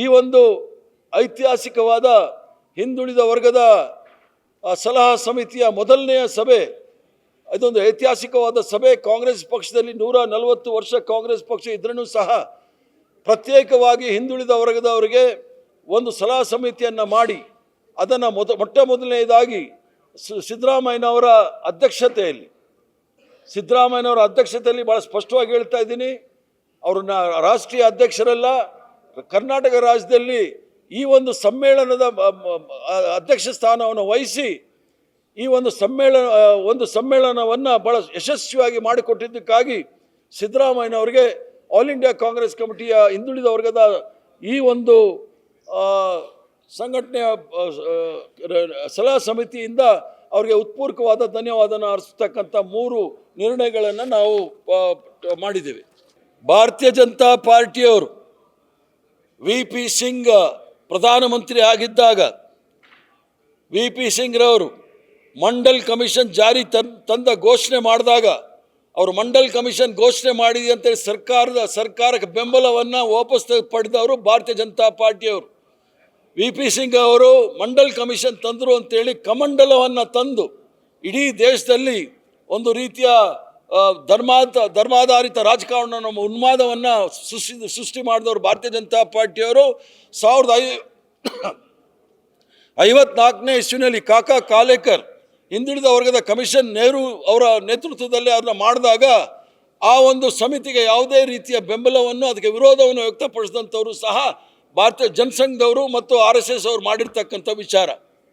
ಈ ಒಂದು ಐತಿಹಾಸಿಕವಾದ ಹಿಂದುಳಿದ ವರ್ಗದ ಸಲಹಾ ಸಮಿತಿಯ ಮೊದಲನೆಯ ಸಭೆ, ಇದೊಂದು ಐತಿಹಾಸಿಕವಾದ ಸಭೆ. ಕಾಂಗ್ರೆಸ್ ಪಕ್ಷದಲ್ಲಿ ನೂರ ನಲವತ್ತು ವರ್ಷ ಕಾಂಗ್ರೆಸ್ ಪಕ್ಷ ಇದ್ರೂ ಸಹ ಪ್ರತ್ಯೇಕವಾಗಿ ಹಿಂದುಳಿದ ವರ್ಗದವರಿಗೆ ಒಂದು ಸಲಹಾ ಸಮಿತಿಯನ್ನು ಮಾಡಿ, ಅದನ್ನು ಮೊದ, ಮೊಟ್ಟ ಮೊದಲನೆಯದಾಗಿ ಸಿದ್ದರಾಮಯ್ಯನವರ ಅಧ್ಯಕ್ಷತೆಯಲ್ಲಿ ಸಿದ್ದರಾಮಯ್ಯನವರ ಅಧ್ಯಕ್ಷತೆಯಲ್ಲಿ ಭಾಳ ಸ್ಪಷ್ಟವಾಗಿ ಹೇಳ್ತಾ ಇದ್ದೀನಿ. ಅವ್ರನ್ನ ರಾಷ್ಟ್ರೀಯ ಅಧ್ಯಕ್ಷರಲ್ಲ ಕರ್ನಾಟಕ ರಾಜ್ಯದಲ್ಲಿ ಈ ಒಂದು ಸಮ್ಮೇಳನದ ಅಧ್ಯಕ್ಷ ಸ್ಥಾನವನ್ನು ವಹಿಸಿ ಈ ಒಂದು ಸಮ್ಮೇಳನ ಒಂದು ಸಮ್ಮೇಳನವನ್ನು ಬಹಳ ಯಶಸ್ವಿಯಾಗಿ ಮಾಡಿಕೊಟ್ಟಿದ್ದಕ್ಕಾಗಿ ಸಿದ್ದರಾಮಯ್ಯನವರಿಗೆ ಆಲ್ ಇಂಡಿಯಾ ಕಾಂಗ್ರೆಸ್ ಕಮಿಟಿಯ ಹಿಂದುಳಿದ ವರ್ಗದ ಈ ಒಂದು ಸಂಘಟನೆಯ ಸಲಹಾ ಸಮಿತಿಯಿಂದ ಅವರಿಗೆ ಉತ್ಪೂರ್ಕವಾದ ಧನ್ಯವಾದನ ಅರ್ಸ್ತಕ್ಕಂಥ ಮೂರು ನಿರ್ಣಯಗಳನ್ನು ನಾವು ಮಾಡಿದ್ದೇವೆ. ಭಾರತೀಯ ಜನತಾ ಪಾರ್ಟಿಯವರು ವಿ ಪಿ ಸಿಂಗ್ ಪ್ರಧಾನಮಂತ್ರಿ ಆಗಿದ್ದಾಗ ವಿ ಪಿ ಸಿಂಗ್ರವರು ಮಂಡಲ್ ಕಮಿಷನ್ ಜಾರಿ ತನ್, ತಂದ ಘೋಷಣೆ ಮಾಡಿದಾಗ ಅವರು ಮಂಡಲ್ ಕಮಿಷನ್ ಘೋಷಣೆ ಮಾಡಿದೆ ಅಂತೇಳಿ ಸರ್ಕಾರದ, ಸರ್ಕಾರಕ್ಕೆ ಬೆಂಬಲವನ್ನು ವಾಪಸ್ ಪಡೆದವರು ಭಾರತೀಯ ಜನತಾ ಪಾರ್ಟಿಯವರು. ವಿ ಪಿ ಸಿಂಗ್ ಅವರು ಮಂಡಲ್ ಕಮಿಷನ್ ತಂದರು ಅಂತೇಳಿ ಕಮಂಡಲವನ್ನು ತಂದು ಇಡೀ ದೇಶದಲ್ಲಿ ಒಂದು ರೀತಿಯ ಧರ್ಮಾಂತ, ಧರ್ಮಾಧಾರಿತ ರಾಜಕಾರಣ ನಮ್ಮ ಉನ್ಮಾದವನ್ನು ಸೃಷ್ಟಿ ಸೃಷ್ಟಿ ಮಾಡಿದವರು ಭಾರತೀಯ ಜನತಾ ಪಾರ್ಟಿಯವರು. ಸಾವಿರದ ಐ, ಐವತ್ನಾಲ್ಕನೇ ಇಸ್ವಿನಲ್ಲಿ ಕಾಕಾ ಕಾಲೇಕರ್, ಹಿಂದುಳಿದ ವರ್ಗದ ಕಮಿಷನ್ ನೆಹರು ಅವರ ನೇತೃತ್ವದಲ್ಲಿ ಅದನ್ನು ಮಾಡಿದಾಗ ಆ ಒಂದು ಸಮಿತಿಗೆ ಯಾವುದೇ ರೀತಿಯ ಬೆಂಬಲವನ್ನು, ಅದಕ್ಕೆ ವಿರೋಧವನ್ನು ವ್ಯಕ್ತಪಡಿಸಿದಂಥವರು ಸಹ ಭಾರತೀಯ ಜನಸಂಘದವರು ಮತ್ತು ಆರ್ ಎಸ್ ಎಸ್ ಅವರು ಮಾಡಿರ್ತಕ್ಕಂಥ ವಿಚಾರ.